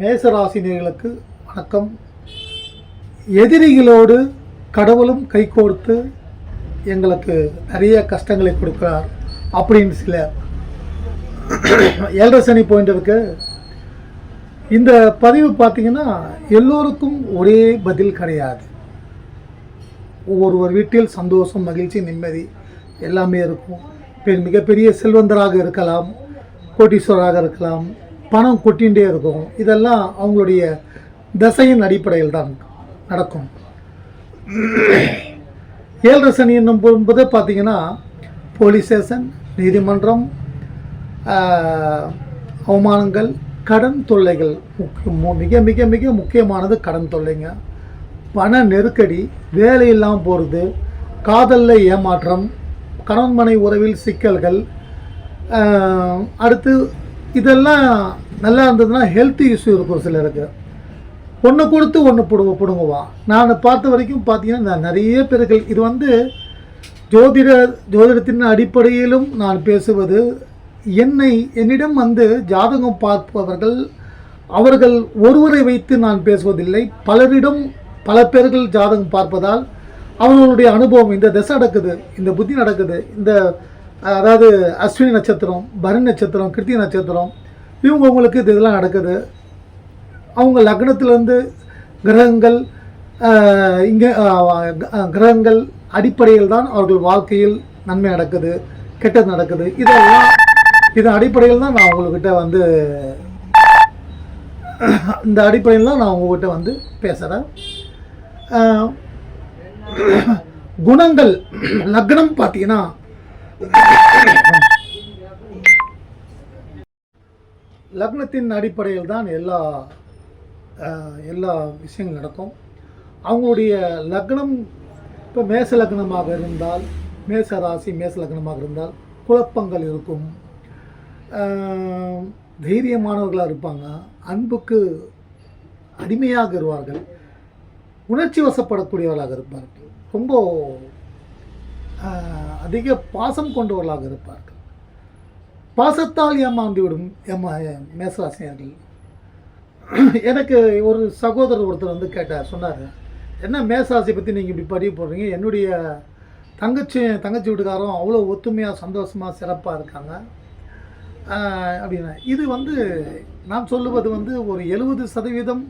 மேசராசினியர்களுக்கு வணக்கம். எதிரிகளோடு கடவுளும் கைகோர்த்து எங்களுக்கு நிறைய கஷ்டங்களை கொடுக்கிறார் அப்படின்னு சில ஏழரை சனி போயிட்டு இருக்கு இந்த பதிவு பார்த்தீங்கன்னா எல்லோருக்கும் ஒரே பதில் கிடையாது. ஒவ்வொருவர் வீட்டில் சந்தோஷம் மகிழ்ச்சி நிம்மதி எல்லாமே இருக்கும். மிகப்பெரிய செல்வந்தராக இருக்கலாம் கோட்டீஸ்வராக இருக்கலாம் பணம் கொட்டிகிட்டே இருக்கும். இதெல்லாம் அவங்களுடைய தசையின் அடிப்படையில் தான் நடக்கும். ஏழரை சனி என்னும் போது பார்த்தீங்கன்னா போலீஸ் ஸ்டேஷன் நீதிமன்றம் அவமானங்கள் கடன் தொல்லைகள் மிக மிக மிக முக்கியமானது கடன் தொல்லைங்க. பண நெருக்கடி வேலை இல்லாமல் போகிறது காதலில் ஏமாற்றம் கணவன் மனை உறவில் சிக்கல்கள் அடுத்து இதெல்லாம் நல்லா இருந்ததுன்னா ஹெல்த் இஷ்யூ இருக்கும் சிலருக்கு. ஒன்று கொடுத்து ஒன்று பிடுங்க பிடுங்குவான் நான் பார்த்த வரைக்கும் பார்த்தீங்கன்னா நான் நிறைய பேர்கள் இது வந்து ஜோதிட ஜோதிடத்தின் அடிப்படையிலும் நான் பேசுவது என்னை என்னிடம் வந்து ஜாதகம் பார்ப்பவர்கள் அவர்கள் ஒருவரை வைத்து நான் பேசுவதில்லை. பலரிடம் பல பேர்கள் ஜாதகம் பார்ப்பதால் அவர்களுடைய அனுபவம் இந்த திசை நடக்குது இந்த புத்தி நடக்குது இந்த அதாவது அஸ்வினி நட்சத்திரம் பரணி நட்சத்திரம் கிருத்தி நட்சத்திரம் இவங்க உங்களுக்கு இது இதெல்லாம் நடக்குது. அவங்க லக்னத்திலேருந்து கிரகங்கள் இங்கே கிரகங்கள் அடிப்படையில் தான் அவர்கள் வாழ்க்கையில் நன்மை நடக்குது கெட்டது நடக்குது. இதெல்லாம் இதன் அடிப்படையில் தான் நான் உங்கள்கிட்ட வந்து இந்த அடிப்படையில் தான் நான் உங்கள்கிட்ட வந்து பேசுகிறேன் குணங்கள் லக்னம் பார்த்தீங்கன்னா லக்னத்தின் அடிப்படையில் தான் எல்லா எல்லா விஷயங்கள் நடக்கும். அவங்களுடைய லக்னம் இப்போ மேச லக்னமாக இருந்தால் மேச ராசி மேச லக்னமாக இருந்தால் குழப்பங்கள் இருக்கும். தைரியமானவர்களாக இருப்பாங்க. அன்புக்கு அடிமையாக இருவார்கள். உணர்ச்சி வசப்படக்கூடியவர்களாக இருப்பார்கள். ரொம்ப அதிக பாசம் கொண்டவர்களாக இருப்பார்கள். பாசத்தால் ஏமாந்துவிடும் ஏமா மேசராசினியர்கள். எனக்கு ஒரு சகோதரர் ஒருத்தர் வந்து கேட்டார் சொன்னார் என்ன மேசராசியை பற்றி நீங்கள் இப்படி படிக்க போடுறீங்க? என்னுடைய தங்கச்சி தங்கச்சி வீட்டுக்காரரும் அவ்வளோ ஒத்துமையாக சந்தோஷமாக சிறப்பாக இருக்காங்க. அப்படின்னா இது வந்து நான் சொல்லுவது வந்து ஒரு எழுபது சதவீதம்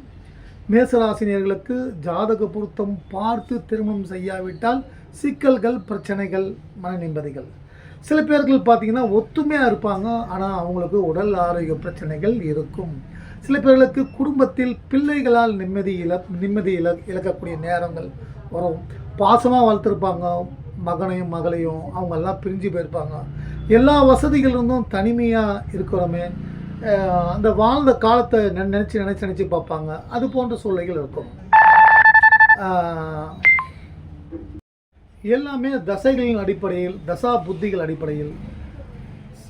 மேசராசினியர்களுக்கு ஜாதக பொருத்தம் பார்த்து திருமணம் செய்யாவிட்டால் சிக்கல்கள் பிரச்சனைகள் மன நிம்மதிகள். சில பேர்கள் பார்த்தீங்கன்னா ஒத்துமையாக இருப்பாங்க ஆனால் அவங்களுக்கு உடல் ஆரோக்கிய பிரச்சனைகள் இருக்கும். சில பேர்களுக்கு குடும்பத்தில் பிள்ளைகளால் நிம்மதி இழ நிம்மதி இழ இழக்கக்கூடிய நேரங்கள் வரும். பாசமாக வளர்த்துருப்பாங்க மகனையும் மகளையும் அவங்கெல்லாம் பிரிஞ்சு போயிருப்பாங்க. எல்லா வசதிகள் இருந்தும் தனிமையாக இருக்கிறோமே அந்த வாழ்ந்த காலத்தை நினச்சி நினச்சி நினச்சி பார்ப்பாங்க. அது போன்ற சூழ்நிலைகள் இருக்கும். எல்லாமே தசைகளின் அடிப்படையில் தசா புத்திகள் அடிப்படையில்.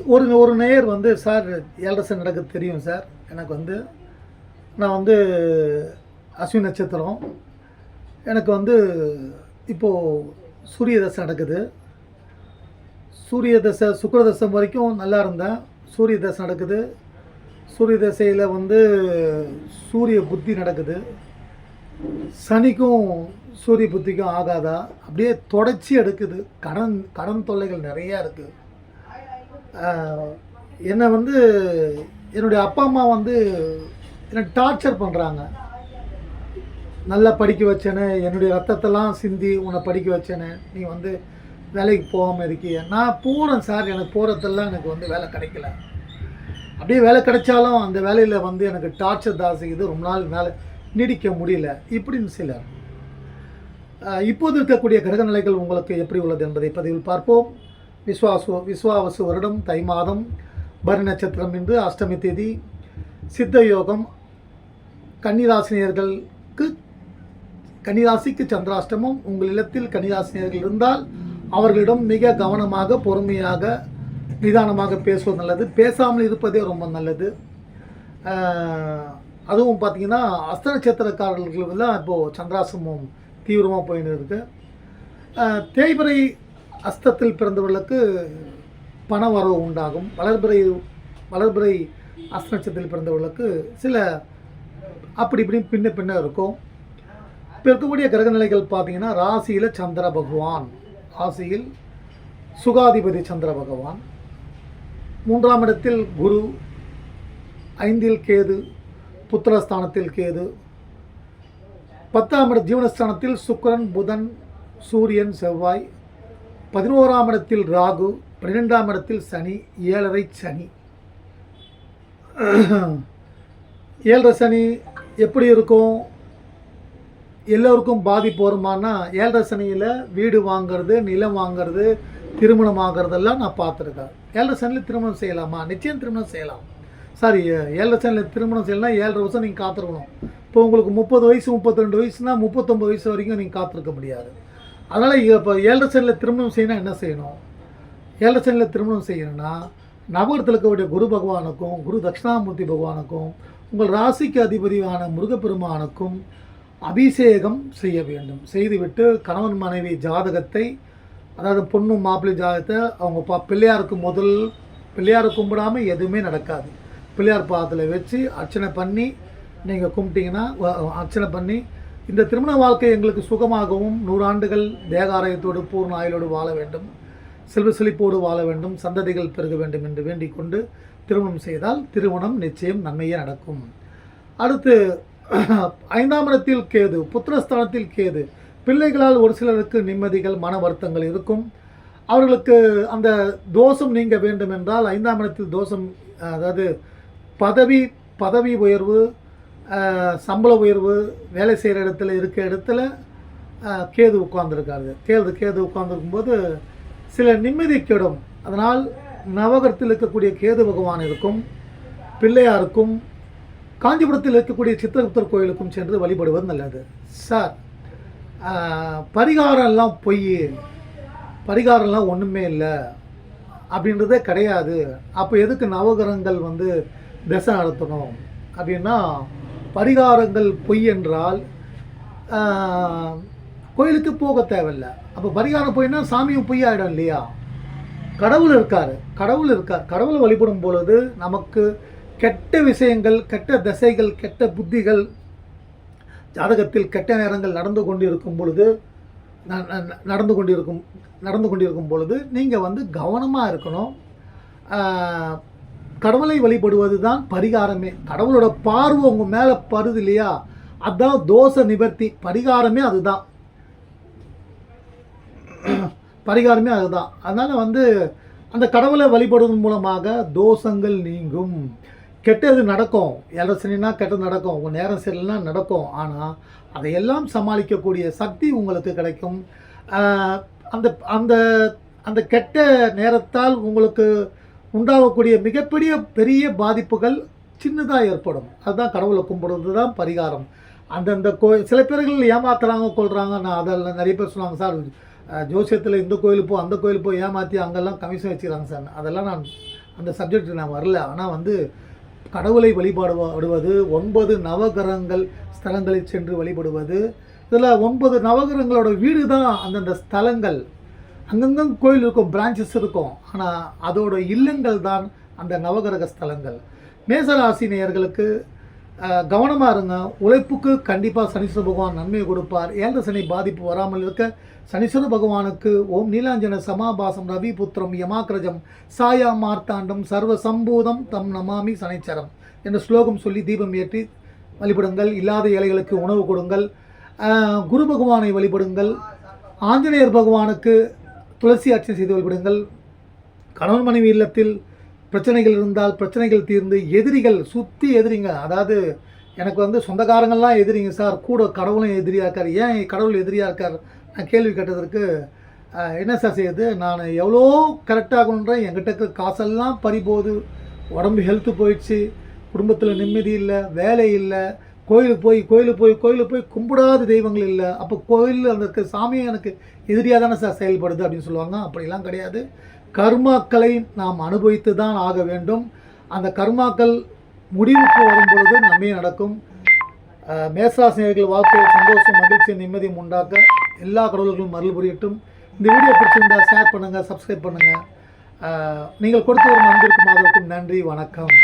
ஒரு ஒரு நேயர் வந்து சார் ஏழரசன் நடக்க தெரியும் சார். எனக்கு வந்து நான் வந்து அஸ்வினி நட்சத்திரம். எனக்கு வந்து இப்போது சூரிய தசை நடக்குது. சூரிய தசை சுக்கிர தசை வரைக்கும் நல்லா இருந்தேன். சூரிய தசை நடக்குது. சூரிய தசையில் வந்து சூரிய புத்தி நடக்குது. சனிக்கும் சூரிய புத்திக்கும் ஆகாதா? அப்படியே தொடச்சி எடுக்குது. கடன் கடன் தொல்லைகள் நிறையா இருக்குது என்னை வந்து என்னுடைய அப்பா அம்மா வந்து என்னை டார்ச்சர் பண்ணுறாங்க நல்லா படிக்க வச்சேனே என்னுடைய ரத்தத்தெல்லாம் சிந்தி உன்னை படிக்க வச்சேனே நீ வந்து வேலைக்கு போகாமல் இருக்கிய. நான் போகிறேன் சார் எனக்கு போகிறதெல்லாம் எனக்கு வந்து வேலை கிடைக்கல. அப்படியே வேலை கிடைச்சாலும் அந்த வேலையில் வந்து எனக்கு டார்ச்சர் தான் செய்யுது ரொம்ப நாள் வேலை நீடிக்க முடியல. இப்படின்னு சிலர் இப்போது இருக்கக்கூடிய கிரக நிலைகள் உங்களுக்கு எப்படி உள்ளது என்பதை பதிவில் பார்ப்போம். விஸ்வாசு விஸ்வாவசு வருடம் தை மாதம் பரணி நட்சத்திரம் இன்று அஷ்டமி தேதி. சித்த யோகம் கன்னிராசினியர்களுக்கு கன்னிராசிக்கு சந்திராஷ்டமம். உங்கள் இல்லத்தில் கன்னிராசினியர்கள் இருந்தால் அவர்களிடம் மிக கவனமாக பொறுமையாக நிதானமாக பேசுவது நல்லது. பேசாமல் இருப்பதே ரொம்ப நல்லது. அதுவும் பார்த்தீங்கன்னா அஸ்த நட்சத்திரக்காரர்களுக்கு தான் இப்போது சந்திராசிரமம் தீவிரமாக போயின்னு இருக்குது ஆஹ் தேய்பிறை அஸ்தத்தில் பிறந்தவர்களுக்கு பண வரவு உண்டாகும். வளர்பிறை வளர்பிறை அஸ்த நட்சத்திரத்தில் பிறந்தவர்களுக்கு சில அப்படி இப்படி பின்ன பின்ன இருக்கும். இப்போ இருக்கக்கூடிய கிரகநிலைகள் பார்த்திங்கன்னா ராசியில் சந்திர பகவான். ராசியில் சுகாதிபதி சந்திர பகவான். மூன்றாம் இடத்தில் குரு ஐந்தில் கேது புத்திரஸ்தானத்தில் கேது. பத்தாம் இட ஜீவனஸ்தானத்தில் சுக்கரன் புதன் சூரியன் செவ்வாய். பதினோராம் இடத்தில் ராகு பன்னிரெண்டாம் இடத்தில் சனி ஏழரை சனி. ஏழரை சனி எப்படி இருக்கும்? எல்லோருக்கும் பாதிப்பு வருமானா? ஏழரை சனியில் வீடு வாங்கிறது நிலம் வாங்குறது திருமணம் ஆகிறதெல்லாம் நான் பார்த்துருக்கேன். ஏழரை சனியில் திருமணம் செய்யலாமா? நிச்சயம் திருமணம் செய்யலாம். சாரி ஏழரை சனியில் திருமணம் செய்யலாம் ஏழரை வருஷம் நீங்கள் காத்திருக்கணும். இப்போ உங்களுக்கு முப்பது வயசு முப்பத்தி ரெண்டு வயசுனா முப்பத்தொம்பது வயசு வரைக்கும் நீங்கள் காத்திருக்க முடியாது. அதனால் இப்போ ஏழரை சனியில் திருமணம் செய்யணும் என்ன செய்யணும்? ஏழரை சனியில் திருமணம் செய்யணும்னா நவகரத்தில் இருக்கக்கூடிய குரு பகவானுக்கும் குரு தட்சிணாமூர்த்தி பகவானுக்கும் உங்கள் ராசிக்கு அதிபதியான முருகப்பெருமானுக்கும் அபிஷேகம் செய்ய வேண்டும். செய்துவிட்டு கணவன் மனைவி ஜாதகத்தை அதாவது பொண்ணு மாப்பிள்ளை ஜாதகத்தை அவங்க பா பிள்ளையாருக்கு முதல் பிள்ளையாரை கும்பிடாமல் எதுவுமே நடக்காது. பிள்ளையார் பாதத்தில் வச்சு அர்ச்சனை பண்ணி நீங்கள் கும்பிட்டிங்கன்னா அர்ச்சனை பண்ணி இந்த திருமண வாழ்க்கை எங்களுக்கு சுகமாகவும் நூறாண்டுகள் தேகாரயத்தோடு பூர்ண ஆயுளோடு வாழ வேண்டும் செல்வ செழிப்போடு வாழ வேண்டும் சந்ததிகள் பெருக வேண்டும் என்று வேண்டிக் கொண்டு திருமணம் செய்தால் திருமணம் நிச்சயம் நன்மையே நடக்கும். அடுத்து ஐந்தாம் இடத்தில் கேது புத்திரஸ்தானத்தில் கேது. பிள்ளைகளால் ஒரு சிலருக்கு நிம்மதிகள் மன வருத்தங்கள் இருக்கும். அவர்களுக்கு அந்த தோஷம் நீங்க வேண்டும் என்றால் ஐந்தாம் இடத்தில் தோஷம் அதாவது பதவி பதவி உயர்வு சம்பள உயர்வு வேலை செய்கிற இடத்துல இருக்க இடத்துல கேது உட்கார்ந்துருக்காரு. கேது கேது உட்கார்ந்துருக்கும்போது சில நிம்மதி கெடும். அதனால் நவகரத்தில் இருக்கக்கூடிய கேது பகவான் இருக்கும் பிள்ளையாருக்கும் காஞ்சிபுரத்தில் இருக்கக்கூடிய சித்திரகுப்தர் கோயிலுக்கும் சென்று வழிபடுவது நல்லது. சார் பரிகாரம்லாம் பரிகாரம் எல்லாம் பொய் பரிகாரம்லாம் ஒன்றுமே இல்லை அப்படின்றதே கிடையாது. அப்போ எதுக்கு நவகிரகங்கள் வந்து திசை நடத்தணும். அப்படின்னா பரிகாரங்கள் பொய் என்றால் கோயிலுக்கு போக தேவையில்லை. அப்போ பரிகாரம் பொய்னா சாமியும் பொய் ஆகிடும் இல்லையா? கடவுள் இருக்கார். கடவுள் இருக்கார் கடவுளை வழிபடும் பொழுது நமக்கு கெட்ட விஷயங்கள் கெட்ட திசைகள் கெட்ட புத்திகள் ஜாதகத்தில் கெட்ட நேரங்கள் நடந்து கொண்டிருக்கும் பொழுது ந- ந- நடந்து கொண்டிருக்கும் நடந்து கொண்டிருக்கும் பொழுது நீங்கள் வந்து கவனமாக இருக்கணும். கடவுளை வழிபடுவது தான் பரிகாரமே. கடவுளோட பார்வை உங்கள் மேலே படுது இல்லையா? அதுதான் தோஷ நிவர்த்தி. பரிகாரமே அதுதான். பரிகாரமே அதுதான். அதனால் வந்து அந்த கடவுளை வழிபடுவதன் மூலமாக தோஷங்கள் நீங்கும். கெட்டது நடக்கும். எலசனா கெட்டது நடக்கும். உங்கள் நேரம் சரியில்லைனா நடக்கும். ஆனால் அதையெல்லாம் சமாளிக்கக்கூடிய சக்தி உங்களுக்கு கிடைக்கும். அந்த அந்த அந்த கெட்ட நேரத்தால் உங்களுக்கு உண்டாகக்கூடிய மிகப்பெரிய பெரிய பாதிப்புகள் சின்னதாக ஏற்படும். அதுதான் கடவுளை கும்பிடுறது தான் பரிகாரம். அந்தந்த கோ சில பேர்கள் ஏமாத்துறாங்க கொள்கிறாங்க நான் அதெல்லாம் நிறைய பேர் சொன்னாங்க சார் ஜோசியத்தில் இந்த கோயில் போ அந்த கோயில் போய் ஏமாற்றி அங்கெல்லாம் கமிஷன் வச்சுக்கிறாங்க சார். அதெல்லாம் நான் அந்த சப்ஜெக்ட் நான் வரல. ஆனால் வந்து கடவுளை வழிபாடு ஒன்பது நவகிரகங்கள் ஸ்தலங்களில் சென்று வழிபடுவது இதில் ஒன்பது நவகிரகங்களோட வீடு தான் அந்தந்த ஸ்தலங்கள். அங்கங்கே கோயில் இருக்கும் பிரான்ச்சஸ் இருக்கும். ஆனால் அதோட இல்லங்கள் தான் அந்த நவகிரக ஸ்தலங்கள். மேசராசி நேயர்களுக்கு கவனமாக இருங்க. உழைப்புக்கு கண்டிப்பாக சனீஸ்வர பகவான் நன்மையை கொடுப்பார். ஏழரை சனி பாதிப்பு வராமல் இருக்க சனீஸ்வர பகவானுக்கு ஓம் நீலாஞ்சன சமாபாசம் ரவிபுத்திரம் யமாக்கிரஜம் சாயா மார்த்தாண்டம் சர்வ சம்பூதம் தம் நமாமி சனைச்சரம் என்ற ஸ்லோகம் சொல்லி தீபம் ஏற்றி வழிபடுங்கள். இல்லாத ஏழைகளுக்கு உணவு கொடுங்கள். குரு பகவானை வழிபடுங்கள். ஆஞ்சநேயர் பகவானுக்கு துளசி அர்ச்சனை செய்து வழிபடுங்கள் கணவன் மனைவி இல்லத்தில் பிரச்சனைகள் இருந்தால் பிரச்சனைகள் தீர்ந்து எதிரிகள் சுற்றி எதிரிங்க. அதாவது எனக்கு வந்து சொந்தக்காரங்கள்லாம் எதிரிங்க சார் கூட கடவுளும் எதிரியாக இருக்கார். ஏன் கடவுள் எதிரியாக இருக்கார்? நான் கேள்வி கேட்டதற்கு என்ன சார் செய்யுது? நான் எவ்வளோ கரெக்டாகணுன்றேன் என்கிட்ட இருக்க காசெல்லாம் பறிபோகுது உடம்பு ஹெல்த்து போயிடுச்சு. குடும்பத்தில் நிம்மதி இல்லை வேலை இல்லை. கோயிலுக்கு போய் கோயிலுக்கு போய் கோயிலுக்கு போய் கும்பிடாத தெய்வங்கள் இல்லை. அப்போ கோயில் அந்த இருக்க சாமியும் எனக்கு எதிரியாக தானே சார் செயல்படுது அப்படின்னு சொல்லுவாங்க. அப்படிலாம் கிடையாது. கர்மாக்களை நாம் அனுபவித்து தான் ஆக வேண்டும். அந்த கர்மாக்கள் முடிவுக்கு வரும்பொழுது நம்மே நடக்கும். அஹ், வாழ்க்கையில் சந்தோஷம் மகிழ்ச்சி நிம்மதியும் உண்டாக்க எல்லா கடவுள்களும் அருள் புரியட்டும். இந்த வீடியோ பிடிச்சிருந்தா ஷேர் பண்ணுங்கள் சப்ஸ்கிரைப் பண்ணுங்கள் நீங்கள் கொடுத்து வரும் அன்பிற்கும் ஆதரவுக்கும் நன்றி வணக்கம்.